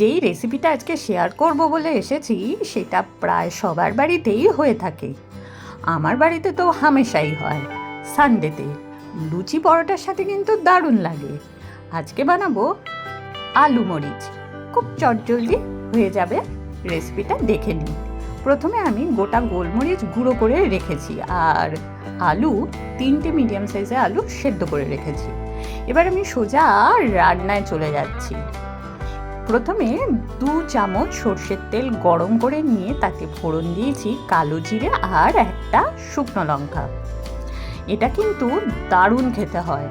রেসিপিটা আজকে শেয়ার করব বলে এসেছি, সেটা প্রায় সবার বাড়িতেই হয়ে থাকে। আমার বাড়িতে তো হামেশাই হয় সানডেতে লুচি পরোটার সাথে কিন্তু দারুণ লাগে। আজকে বানাবো আলু মরিচ। খুব চটজলদি হয়ে যাবে রেসিপিটা দেখে নিন। প্রথমে আমি গোটা গোলমরিচ গুঁড়ো করে রেখেছি, আর আলু, তিনটে মিডিয়াম সাইজের আলু সেদ্ধ করে রেখেছি। এবার আমি সোজা রান্নায় চলে যাচ্ছি। প্রথমে দু চামচ সর্ষের তেল গরম করে নিয়ে তাতে ফোড়ন দিয়েছি কালো জিরে আর একটা শুকনো লঙ্কা। এটা কিন্তু দারুণ খেতে হয়।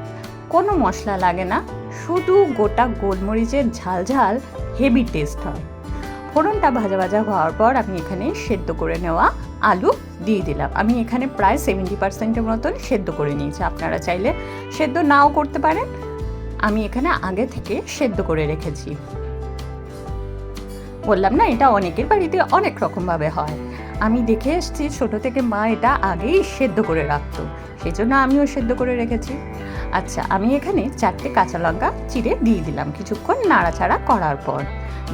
কোনো মশলা লাগে না, শুধু গোটা গোলমরিচের ঝাল ঝাল, হেভি টেস্ট হয়। ফোড়নটা ভাজা ভাজা হওয়ার পর আমি এখানে সেদ্ধ করে নেওয়া আলু দিয়ে দিলাম। আমি এখানে প্রায় সেভেন্টি পার্সেন্টের মতন সেদ্ধ করে নিয়েছি। আপনারা চাইলে সেদ্ধ নাও করতে পারেন। আমি এখানে আগে থেকে সেদ্ধ করে রেখেছি। বললাম, না, এটা অনেকের বাড়িতে অনেক রকমভাবে হয়। আমি দেখে এসেছি, ছোটো থেকে মা এটা আগেই সেদ্ধ করে রাখতো সেই জন্য আমিও সেদ্ধ করে রেখেছি। আচ্ছা আমি এখানে চারটে কাঁচা লঙ্কা চিড়ে দিয়ে দিলাম কিছুক্ষণ নাড়াচাড়া করার পর।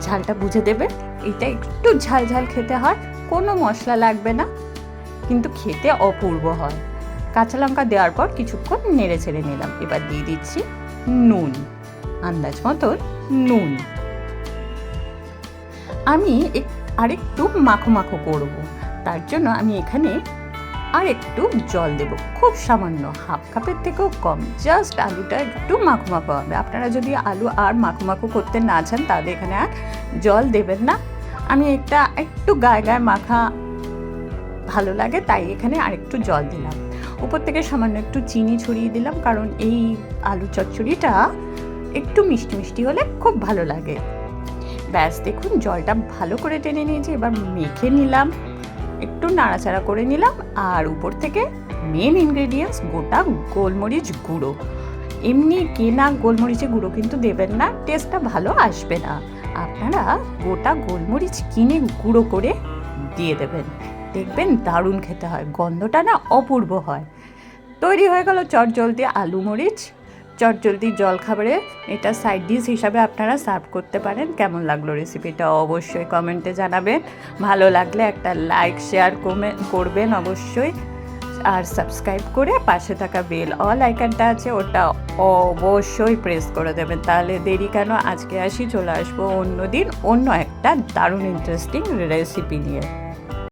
ঝালটা বুঝে দেবে, এটা একটু ঝাল ঝাল খেতে হয়, কোনো মশলা লাগবে না, কিন্তু খেতে অপূর্ব হয়। কাঁচা লঙ্কা দেওয়ার পর কিছুক্ষণ নেড়ে ছেড়ে নিলাম। এবার দিয়ে দিচ্ছি নুন, আন্দাজ মতন নুন। আমি আরেকটু মাখো মাখো করব। তার জন্য আমি এখানে আর একটু জল দেব। খুব সামান্য হাফ কাপের থেকেও কম। জাস্ট আলুটা একটু মাখো মাখো হবে। আপনারা যদি আলু আর মাখো মাখো করতে না চান, তাহলে এখানে আর জল দেবেন না। আমি একটা একটু গায়ে গায়ে মাখা ভালো লাগে, তাই এখানে আরেকটু জল দিলাম। উপর থেকে সামান্য একটু চিনি ছড়িয়ে দিলাম, কারণ এই আলু চচ্চড়িটা একটু মিষ্টি মিষ্টি হলে খুব ভালো লাগে। ব্যাস, দেখুন, জলটা ভালো করে টেনে নিয়েছি, এবার মেখে নিলাম। একটু নাড়াচাড়া করে নিলাম, আর উপর থেকে মেন ইনগ্রেডিয়েন্টস গোটা গোলমরিচ গুঁড়ো। এমনি কেনা গোলমরিচের গুঁড়ো কিন্তু দেবেন না টেস্টটা ভালো আসবে না। আপনারা গোটা গোলমরিচ কিনে গুঁড়ো করে দিয়ে দেবেন। দেখবেন দারুণ খেতে হয়, গন্ধটা না অপূর্ব হয়। তৈরি হয়ে গেল চটজলদি আলু মরিচ। চটজলদি জলখাবারে এটা সাইড ডিশ হিসাবে আপনারা সার্ভ করতে পারেন। কেমন লাগল রেসিপিটা অবশ্যই কমেন্টে জানাবেন। ভালো লাগলে একটা লাইক শেয়ার করবেন অবশ্যই। আর সাবস্ক্রাইব করে পাশে থাকা বেল অল আইকনটা আছে, ওটা অবশ্যই প্রেস করে দেবেন। তাহলে দেরি কেন? আজকে আসি, চলে আসব অন্য দিন অন্য একটা দারুণ ইন্টারেস্টিং রেসিপি নিয়ে।